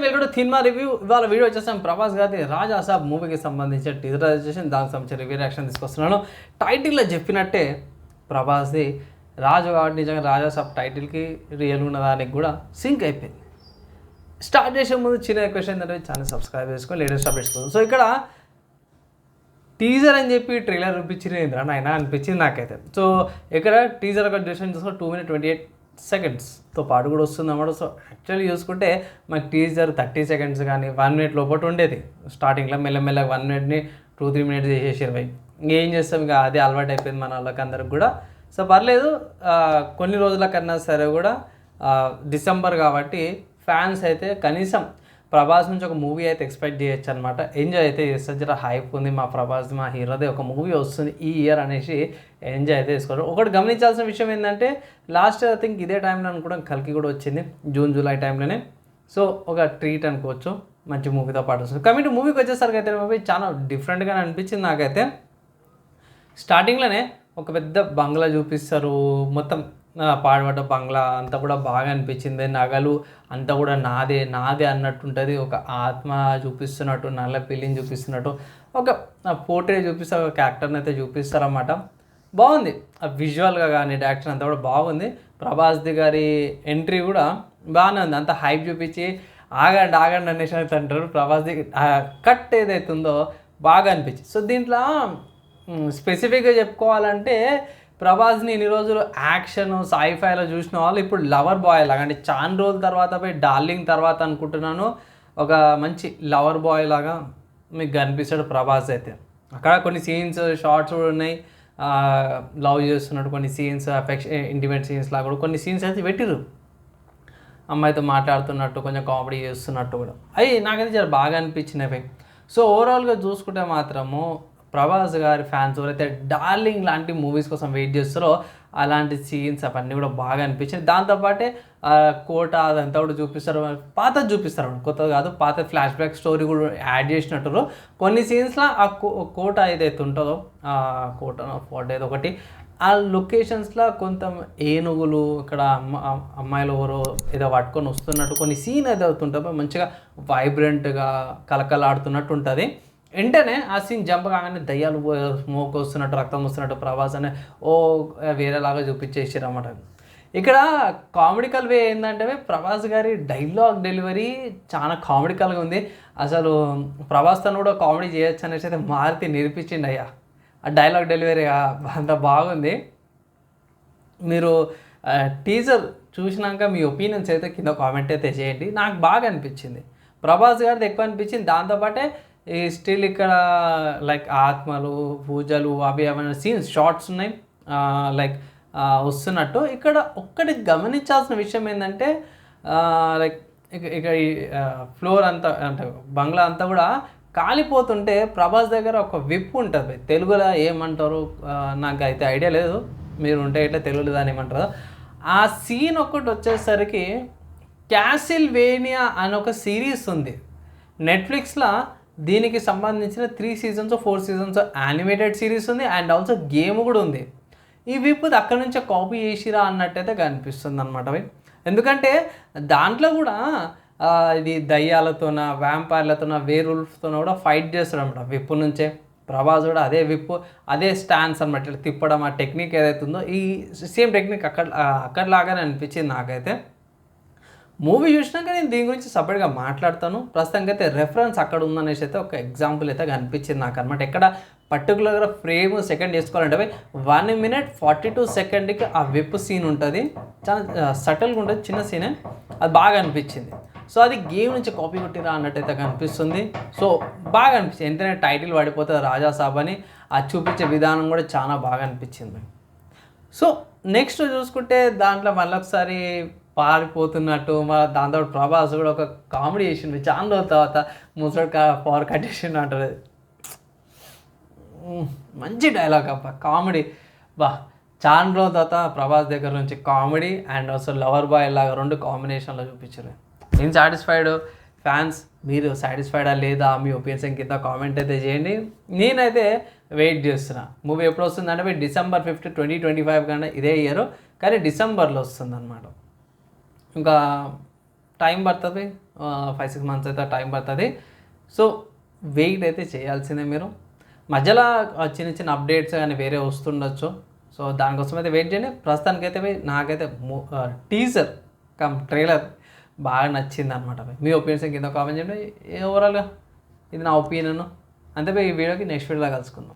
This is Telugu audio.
వెల్కమ్ సినిమా రివ్యూ ఇవాళ వీడియో వచ్చేసాం ప్రభాస్ గారి రాజా సాబ్ మూవీకి సంబంధించిన టీజర్ వచ్చేసి దానికి సంబంధించిన రివ్యూ రియాక్షన్ తీసుకొస్తున్నాను. టైటిల్లో చెప్పినట్టే ప్రభాస్ది రాజు కాబట్టి నిజంగా రాజా సాబ్ టైటిల్కి రియల్ ఉన్న దానికి కూడా సింక్ అయిపోయింది. స్టార్ట్ చేసే ముందు చిన్న క్వశ్చన్ ఏంటంటే ఛానల్ సబ్స్క్రైబ్ చేసుకొని లేటెస్ట్ అప్డేట్స్ కోసం. సో ఇక్కడ టీజర్ అని చెప్పి ట్రైలర్ చూపించింది ఏంద్రా నాయన అనిపించింది నాకైతే. సో ఇక్కడ టీజర్ ఒక డ్యూరేషన్ చూసుకో టూ మినిట్ ట్వంటీ ఎయిట్ సెకండ్స్తో పాటు కూడా వస్తుంది అన్నమాట. సో యాక్చువల్లీ చూసుకుంటే మనకి టీజర్ థర్టీ సెకండ్స్ కానీ వన్ మినిట్ లోపల ఉండేది. స్టార్టింగ్లో మెల్లమెల్లగా వన్ మినిట్ని టూ త్రీ మినిట్స్ చేసేసారు భయ్ ఇంకేం చేస్తాం? ఇక అదే అలవాటు అయిపోయింది మన వాళ్ళకి అందరికి కూడా. సో పర్లేదు కొన్ని రోజుల కన్నా సరే కూడా డిసెంబర్ కాబట్టి ఫ్యాన్స్ అయితే కనీసం ప్రభాస్ నుంచి ఒక మూవీ అయితే ఎక్స్పెక్ట్ చేయొచ్చు అనమాట ఎంజాయ్ అయితే చేస్తారు. జర హైప్ ఉంది. మా ప్రభాస్ మా హీరోది ఒక మూవీ వస్తుంది ఈ ఇయర్ అనేసి ఎంజాయ్ అయితే చేసుకోవాలి ఒకటి గమనించాల్సిన విషయం ఏంటంటే లాస్ట్ ఐ థింక్ ఇదే టైంలో అనుకోవడం కల్కి కూడా వచ్చింది. జూన్ జూలై టైంలోనే సో ఒక ట్రీట్ అనుకోవచ్చు. మంచి మూవీతో పాటు వస్తుంది. కమిటీ మూవీకి వచ్చేసరికి అయితే మూవీ చాలా డిఫరెంట్గా అనిపించింది నాకైతే. స్టార్టింగ్లోనే ఒక పెద్ద బంగ్లా చూపిస్తారు. మొత్తం పాడబడ్డ బంగ్లా అంతా కూడా బాగా అనిపించింది. నగలు అంతా కూడా నాదే నాదే అన్నట్టు ఉంటుంది ఒక ఆత్మ చూపిస్తున్నట్టు నల్ల పిల్లిని చూపిస్తున్నట్టు ఒక పోర్ట్రేట్ చూపిస్తారు ఒక క్యారెక్టర్ని అయితే చూపిస్తారన్నమాట. బాగుంది. ఆ విజువల్గా కానీ డైరెక్షన్ అంతా కూడా బాగుంది. ప్రభాస్ది గారి ఎంట్రీ కూడా బాగానే ఉంది. అంత హైప్ చూపించి ఆగండి ఆగండి అనేసి అయితే అంటారు. ప్రభాస్ది కట్ ఏదైతే ఉందో బాగా అనిపించింది. సో దీంట్లో స్పెసిఫిక్గా చెప్పుకోవాలంటే ప్రభాస్ని ఇన్ని రోజులు యాక్షన్ సాయిఫైలో చూసిన వాళ్ళు ఇప్పుడు లవర్ బాయ్ లాగా అంటే చాలా రోజుల తర్వాత పోయి డార్లింగ్ తర్వాత అనుకుంటున్నాను ఒక మంచి లవర్ బాయ్ లాగా మీకు కనిపిస్తాడు ప్రభాస్ అయితే. అక్కడ కొన్ని సీన్స్ షార్ట్స్ కూడా ఉన్నాయి. లవ్ చేస్తున్నట్టు కొన్ని సీన్స్ అఫెక్ష ఇంటిమేట్ సీన్స్ లాగా కూడా కొన్ని సీన్స్ అయితే పెట్టిరు అమ్మాయితో మాట్లాడుతున్నట్టు కొంచెం కామెడీ చేస్తున్నట్టు కూడా. అవి నాకైతే చాలా బాగా అనిపించినవి సో ఓవరాల్గా చూసుకుంటే మాత్రము ప్రభాస్ గారి ఫ్యాన్స్ ఎవరైతే డార్లింగ్ లాంటి మూవీస్ కోసం వెయిట్ చేస్తారో అలాంటి సీన్స్ అవన్నీ కూడా బాగా అనిపించింది దాంతోపాటే కోట అదంతా కూడా చూపిస్తారు. పాత చూపిస్తారు కొత్తది కాదు పాత ఫ్లాష్ బ్యాక్ స్టోరీ కూడా యాడ్ చేసినట్టు. కొన్ని సీన్స్లో ఆ కో- కోట ఏదైతే ఉంటుందో ఆ కోట ఫోటో ఏదో ఒకటి ఆ లొకేషన్స్లో కొంత ఏనుగులు ఇక్కడ అమ్మ అమ్మాయిలు ఎవరో ఏదో పట్టుకొని వస్తున్నట్టు కొన్ని సీన్ ఏదో అవుతుంటుందో మంచిగా వైబ్రెంట్గా కలకలాడుతున్నట్టు ఉంటుంది. వెంటనే ఆ సీన్ జంప్ కాగానే దయ్యాలు స్మోక్ వస్తున్నట్టు రక్తం వస్తున్నట్టు ప్రభాస్ అనే ఓ వేరేలాగా చూపించేసారు అన్నమాట ఇక్కడ కామెడికల్ వే ఏంటంటే ప్రభాస్ గారి డైలాగ్ డెలివరీ చాలా కామెడికల్గా ఉంది. అసలు ప్రభాస్ తను కూడా కామెడీ చేయొచ్చు అనేసి అయితే మారుతి నిరూపించిండి అయ్యా ఆ డైలాగ్ డెలివరీ అంత బాగుంది. మీరు టీజర్ చూసినాక మీ ఒపీనియన్స్ అయితే కింద కామెంట్ అయితే చేయండి. నాకు బాగా అనిపించింది. ప్రభాస్ గారిది ఎక్కువ అనిపించింది. దాంతోపాటే ఈ స్టిల్ ఇక్కడ లైక్ ఆత్మలు పూజలు అవి ఏమైనా సీన్స్ షార్ట్స్ ఉన్నాయి. లైక్ వస్తున్నట్టు. ఇక్కడ ఒక్కటి గమనించాల్సిన విషయం ఏంటంటే లైక్ ఇక ఈ ఫ్లోర్ అంతా అంటే బంగ్లా అంతా కూడా కాలిపోతుంటే ప్రభాస్ దగ్గర ఒక విప్ ఉంటుంది. తెలుగులో ఏమంటారు? నాకు అయితే ఐడియా లేదు. మీరు ఉంటే ఇట్లా తెలుగులో దాని ఏమంటారు? ఆ సీన్ ఒకటి వచ్చేసరికి క్యాసిల్ వేనియా అని ఒక సిరీస్ ఉంది. నెట్ఫ్లిక్స్లో దీనికి సంబంధించిన three seasons four seasons animated series ఉంది అండ్ ఆల్సో గేమ్ కూడా ఉంది. ఈ విప్పుది అక్కడ నుంచే కాపీ చేసిరా అన్నట్టయితే కనిపిస్తుంది అనమాట అవి. ఎందుకంటే దాంట్లో కూడా ఇది దయ్యాలతోన వ్యాంపైర్లతోన వేరుల్ఫ్తోన కూడా ఫైట్ చేస్తాడు అనమాట విప్పు నుంచే. ప్రభాస్ కూడా అదే విప్పు అదే స్టాన్స్ అనమాట ఇట్లా తిప్పడం ఆ టెక్నిక్ ఏదైతే ఉందో ఈ సేమ్ టెక్నిక్ అక్కడ అక్కడ అక్కడలాగానే అనిపించింది నాకైతే. మూవీ చూసినాక నేను దీని గురించి సపరేట్గా మాట్లాడతాను. ప్రస్తుతానికి అయితే రెఫరెన్స్ అక్కడ ఉందనేసి అయితే ఒక ఎగ్జాంపుల్ అయితే కనిపించింది నాకు అనమాట ఎక్కడ పర్టికులర్గా ఫ్రేమ్ సెకండ్ చేసుకోవాలంటే వన్ మినిట్ ఫార్టీ టూ సెకండ్కి ఆ వెప్ సీన్ ఉంటుంది. చాలా సటిల్గా ఉంటుంది చిన్న సీనే అది బాగా అనిపించింది. సో అది గేమ్ నుంచి కాపీ కొట్టిరా అన్నట్టయితే కనిపిస్తుంది. సో బాగా అనిపించింది. ఎంతనే టైటిల్ పడిపోతుంది రాజా సాబ్ అని అది చూపించే విధానం కూడా చాలా బాగా అనిపించింది. సో నెక్స్ట్ చూసుకుంటే దాంట్లో మళ్ళీ ఒకసారి పారిపోతున్నట్టు మా దాంతో ప్రభాస్ కూడా ఒక కామెడీ చేసిండు. చాలా రోజుల తర్వాత ముసలి పవర్ కట్ చేసిండు అంటారు. మంచి డైలాగ్ అబ్బా కామెడీ. బా చాలా రోజుల తర్వాత ప్రభాస్ దగ్గర నుంచి కామెడీ అండ్ అసలు లవర్ బాయ్ లాగా రెండు కాంబినేషన్లో చూపించారు. నేను సాటిస్ఫైడ్ ఫ్యాన్స్ మీరు సాటిస్ఫైడా లేదా మీ ఒపీనియన్ కింద కామెంట్ అయితే చేయండి. నేనైతే వెయిట్ చేస్తున్నా. మూవీ ఎప్పుడు వస్తుందంటే December fifth twenty twenty five కన్నా ఇదే ఇయర్ కానీ డిసెంబర్లో వస్తుంది అనమాట ఇంకా టైం పడుతుంది ఫైవ్ సిక్స్ మంత్స్ అయితే టైం పడుతుంది. సో వెయిట్ అయితే చేయాల్సిందే మీరు. మధ్యలో చిన్న చిన్న అప్డేట్స్ కానీ వేరే వస్తుండొచ్చు. సో దానికోసం అయితే వెయిట్ చేయండి. ప్రస్తుతానికైతే అయితే నాకైతే టీజర్ కమ్ ట్రైలర్ బాగా నచ్చింది అనమాట మీ ఒపీనియన్స్ కింద కామెంట్ చేయండి. ఓవరాల్గా ఇది నా ఒపీనియన్ అంతే ఈ వీడియోకి నెక్స్ట్ వీడియోలో కలుసుకుందాం.